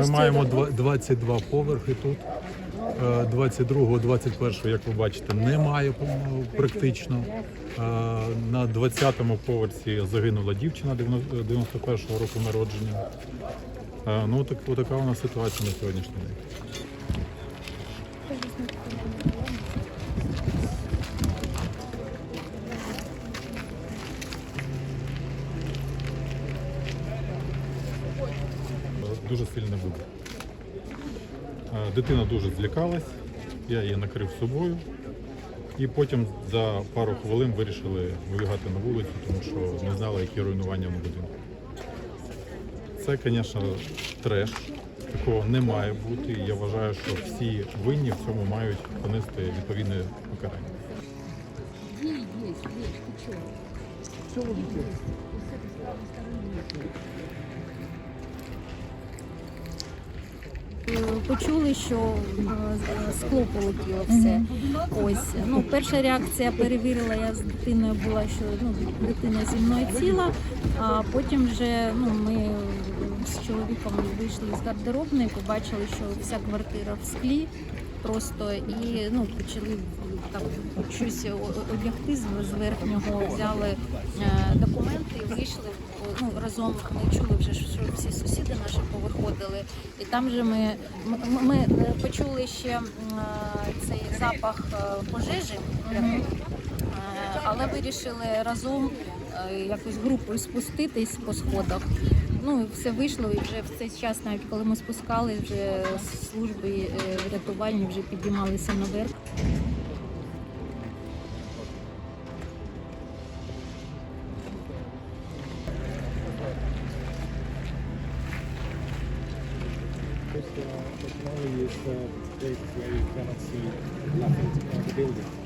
Ми маємо два- 22 поверхи тут. Е, 22-го, 21-го, як ви бачите, немає по-моєму, практично. Е, На 20-му поверсі загинула дівчина 91-го року народження. Е, Ну, так, така у нас ситуація на сьогоднішній день. Дуже сильний вибух. Е, Дитина дуже злякалась, я її накрив собою. І потім за пару хвилин вирішили вибігати на вулицю, тому що не знали, які руйнування на будинку. Це, звісно, треш. Такого не має бути. Я вважаю, що всі винні в цьому мають понести відповідне покарання. Почули, що е, скло полетіло все. Ось ну перша реакція перевірила. Я з дитиною була, що ну дитина зі мною ціла. А потім вже ну ми з чоловіком вийшли з гардеробної, побачили, що вся квартира в склі. Просто і ну почали там щось одягти з верхнього, взяли е, документи і вийшли ну, разом. Ми чули вже, що всі сусіди наші повиходили, і там же ми, ми, е, почули ще е, цей запах пожежі, але вирішили разом якось групою спуститись по сходах. Ну, все вийшло, і вже в цей час, навіть коли ми спускали, вже служби е, рятувальні вже підіймалися наверх. Because uh, snow is uh, places where you cannot see nothing of the building.